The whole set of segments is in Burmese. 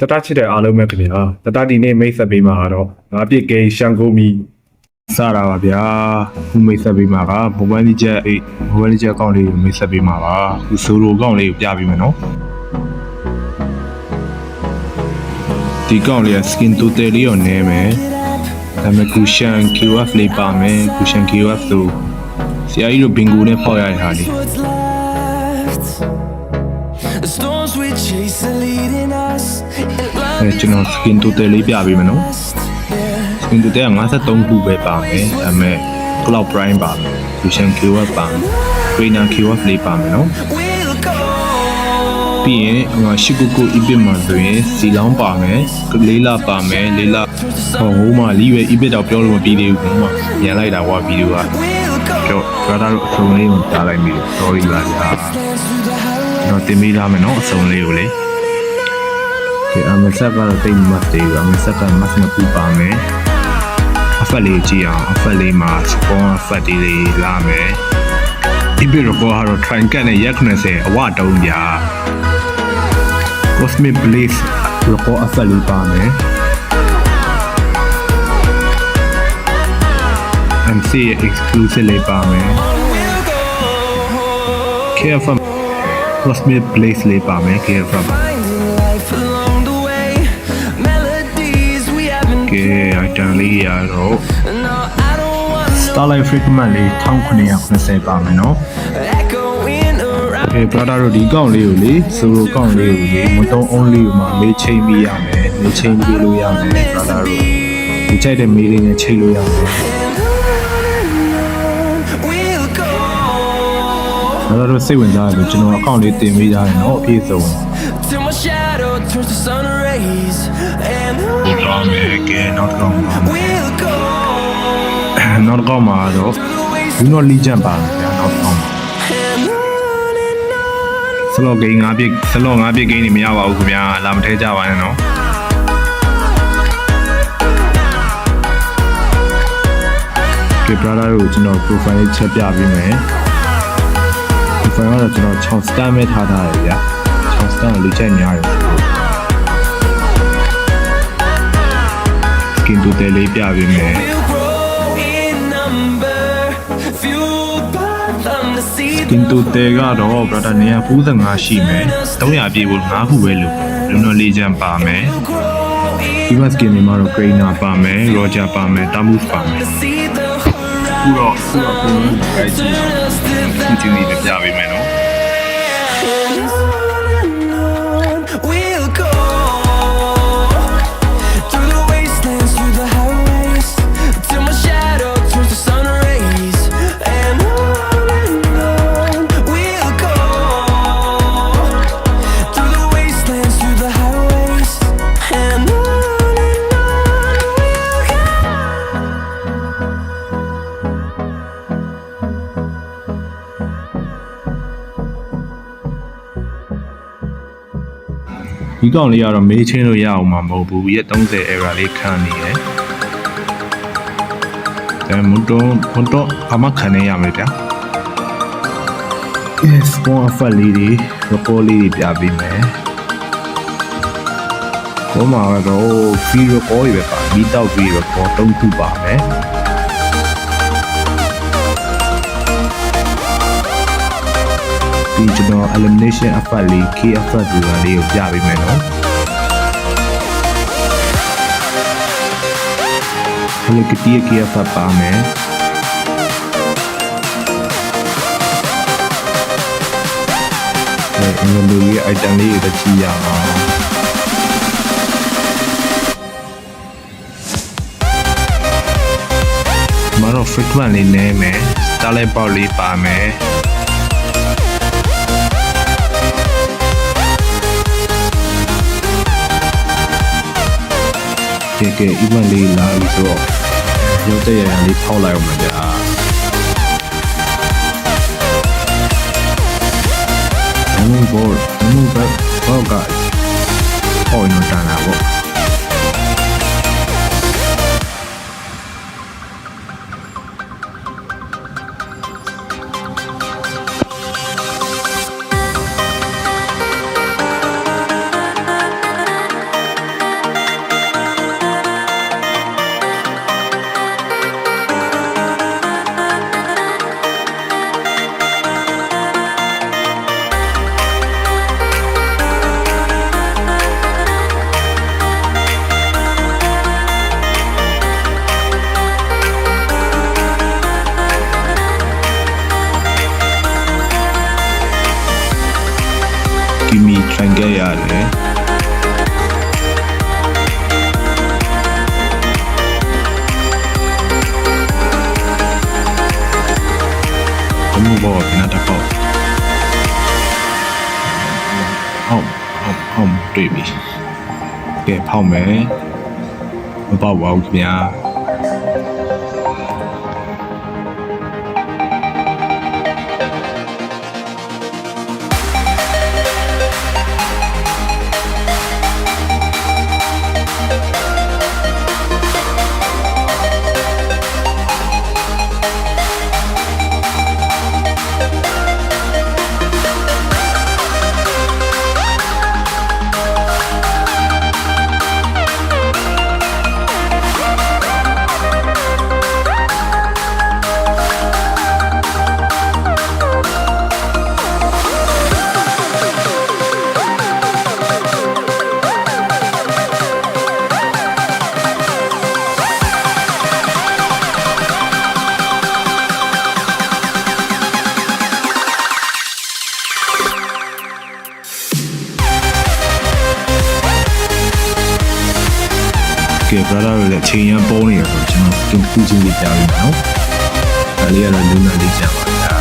တတချစ်တဲ့အားလုံးပဲခင်ဗျာတတဒီနေ့မိတ်ဆက်ပေးမှာကတော့ငါပြစ်ကိန်းရှန်ကုန်မီစတာပါဗျာခုမိတ်ဆက်ပေးမှာကမိုဘိုင်းလေးချက်အေးမိုဘိုင်းလေးချက်အကောင့်လေးကိုမိတ်ဆက်ပေးမှာပါခုဆိုလိုအကောင့်လေးကိုပြပေးမယ်နော်ဒီအကောင့်လေးက skin total လေးရောနည်းမယ်ဒါပေမဲ့ cushion QF လေးပါမယ် cushion QF ဆိုဆရာကြီးတို့ဘင်ဂိုနဲ့ဖောက်ရတဲ့ဟာလေး အဲကျွန်တော် skin total လေးပြပေးမယ်နော် last, yeah. skin total က53ခုပဲပါမယ်ဒါပေမဲ့ cloud prime ပါမယ် cushion QF ပါမယ် trainer QF လေးပါမယ်နော် We'll go. ပြီးရင်ဟိုမှာရှစ်ခုခု EBIT မှာဆိုရင်စီလောင်းပါမယ်လေးလာပါမယ်လေးလာဟိုဟိုမှာလီးရွယ် EBIT တော့ပြောလို့မပြီးသေးဘူးဟိုမှာညံလိုက်တာဟောဗီဒီယိုက We'll go. ပြောပြောတာတော့အဆုံးလေးကိုကြားလိုက်ပြီ sorry ပါဗျာ Dance through the highway. ကျွန်တော်တင်ပေးထားမယ်နော်အဆုံးလေးကိုလေဒီအမဆက်ကတော့တိတ်မတ်သေးဘူးအမဆက်ကမတ်မပူပါမယ်အဖက်လေးကြည့်အောင်အဖက်လေးမှာစပွန်အဖက်လေးလေးလာမယ်ဒီဘီရောကတော့ try ကနဲ့ရက်90အဝတုံးပြ Cosmic Blaze လောကအဖက်လေးပါမယ် MC ရဲ့ exclusive လေးပါမယ် We'll go. KFM Cosmic Blaze လေးပါမယ် KFM Finding life along the way. Melodies we haven't. ကဲအတန်လေးရတော့ No, I don't want no Starlight Frequent လေး1990ပါမယ်နော် echoing around. ကဲ brother တို့ဒီကောင်လေးကိုလေဆိုလိုကောင်လေးကိုလေမတုံး only ကိုမှမေးချိန်ပြီးရမယ်မေးချိန်ပြီးလို့ရမယ် brother တို့ဒီချိုက်တဲ့မေးလေးနဲ့ချိန်လို့ရမယ် brother တို့စိတ်ဝင်စားတယ်လို့ကျွန်တော်အကောင့်လေးတင်ပေးထားတယ်နော်အပြည့်စုံ Till my shadow turns to sun rays. And ပို့သွားမယ်ကဲနောက်တစ်ကောင်ပါ we'll go. နောက်တစ်ကောင်မှာတော့ Through the waste ဘူးတော့လီဂျန်ပါမယ်ဗျာနောက်တစ်ကောင်မှာ and on and on. စလော့ဂိမ်း၅ပြည့်စလော့၅ပြည့်ဂိမ်းနေမရပါဘူးခင်ဗျာလာမထဲကြပါနဲ့နော်ကဲ brother တို့ကျွန်တော် profile လေးချက်ပြပေးမယ် profile က တော့ကျွန်တော်6 star မဲ့ထားထားတယ်ဗျာ6 star ကိုလူချက်များတယ်ဆိုတော့ skin to တယ်လေးပြပေးမယ် We'll grow in number. Fueled by them to see စကင်တူတဲကတော့ brother နေရာ95ရှိမယ်300ပြည့်ဖို့5ခုပဲလို့လွန်တော်လေးချမ်းပါမယ် grow in ဒီဘတ်စကင်တွေမှာတော့ Grainer ပါမယ် Roger ပါမယ် Tamus ပါမယ် to see the ခုတော့ခုတော့ပုံမှန်ပဲကြည့် turn us to ခုချင်းလေးပြပေးမယ်နော် ကောင်လေးကတော့မေးချင်းလို့ရအောင်မှာမဟုတ်ဘူးရက်30 error လေးခံနေရယ်အဲမွန်တော့မွန်တော့အမခံနေရမယ်ဗျာ yes ဘောအဖက်လေးတွေ report လေးတွေပြပေးမယ်ဟိုမှာတော့ free report တွေပဲပါမီတောက် free report တုံးခုပါမယ် ဒီကျွန်တော် elimination effect လေး key effect ဆိုတာလေးကိုပြပေးမယ်နော် Hello Kitty ရဲ့ key effect ပါမယ်အဲအင်္ဂလိပ်ရဲ့ item လေးတွေကြည့်ရအောင်မတော့ frequent လေးနည်းမယ် starlight ပေါက်လေးပါမယ် ကဲကဲ event လေးလာပြီဆိုတော့ရုပ်တရရလေးဖောက်လိုက်အောင်မကြာအမှုဘောအမှုဘဘောကဟောင်းနေတာပါ ဘောလိုက်ရတယ်ဘမှုဘောကနတကောက်အောင်အောင်အောင်တွေ့ပြီကဲဖောက်မယ်မပေါ့ပါဘူးခင်ဗျာ brother တွေလည်းအချိန်ရန်ပေါ်နေရဆိုကျွန်တော်တင်ခုချင်းလေးကြားပြီးနော်ဒါလေးကတော့လူနာလေးကြားပါဗျာ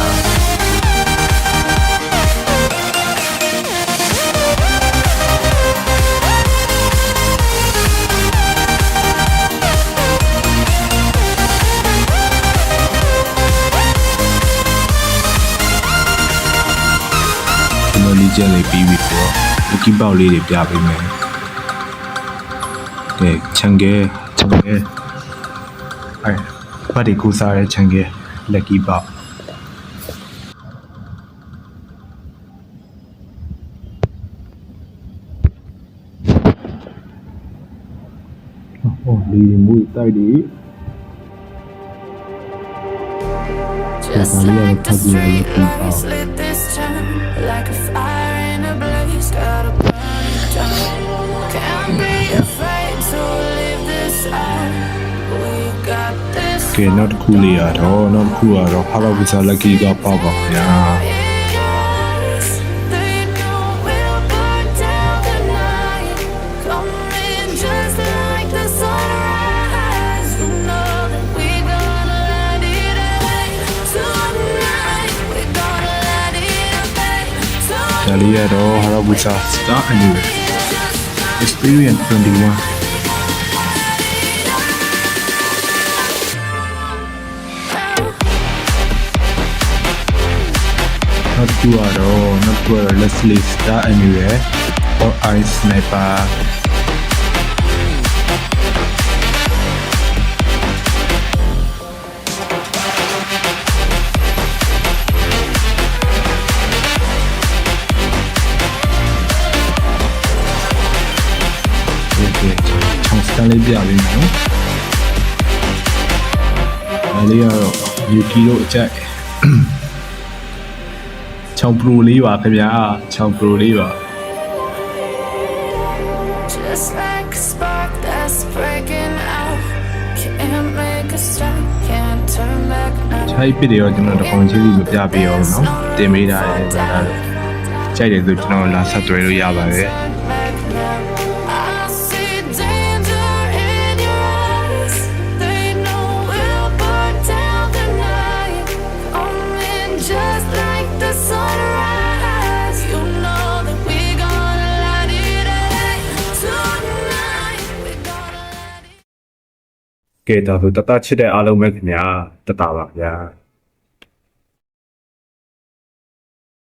ကျွန်တော်လေးချက်လေးပြီးပြီဆိုတော့ဒီကီပေါက်လေးတွေပြပေးမယ် ကဲခြံကဲခြံကဲအဲဘာဒီကူစားရဲ့ခြံကဲလက်ကီပေါက်ဟောဒီမူတိုက်ဒီ Just Yeah, like the probably a street little lights bit. lit this town Like a fire in a blaze, gotta burn it down ကဲနောက်တစ်ခုလေးရတော့နောက်တစ်ခုကတော့ Power ya. Lucky ကပေါ့ပါခင်ဗျာဒါလေးရတော့ bisa start anyway. Experience 21 က်ခုကတော့နောက်ခုကတော့ Leslie Star Annual or Ice Sniper တန်လေးပြပေးမယ်နော်။ဒါလေးကတော့ Yuki တို့အကြိုက် ချောင်းပရိုလေးပါခင်ဗျာချောင်းပရိုလေးပါ Just like a spark that's breaking out. Can't make a stop, can't turn back now. ခြိုက်ပစ်တွေရောကျွန်တော်တကောင်ချင်းစီမပြပေးအောင်နော်တင်ပေးတာလေဒါကတော့ကြိုက်တယ်ဆိုကျွန်တော်လာဆက်သွဲလို့ရပါတယ် ကဲဒါဆိုတတချစ်တဲ့အားလုံးပဲခင်ဗျာတတပါဗျာ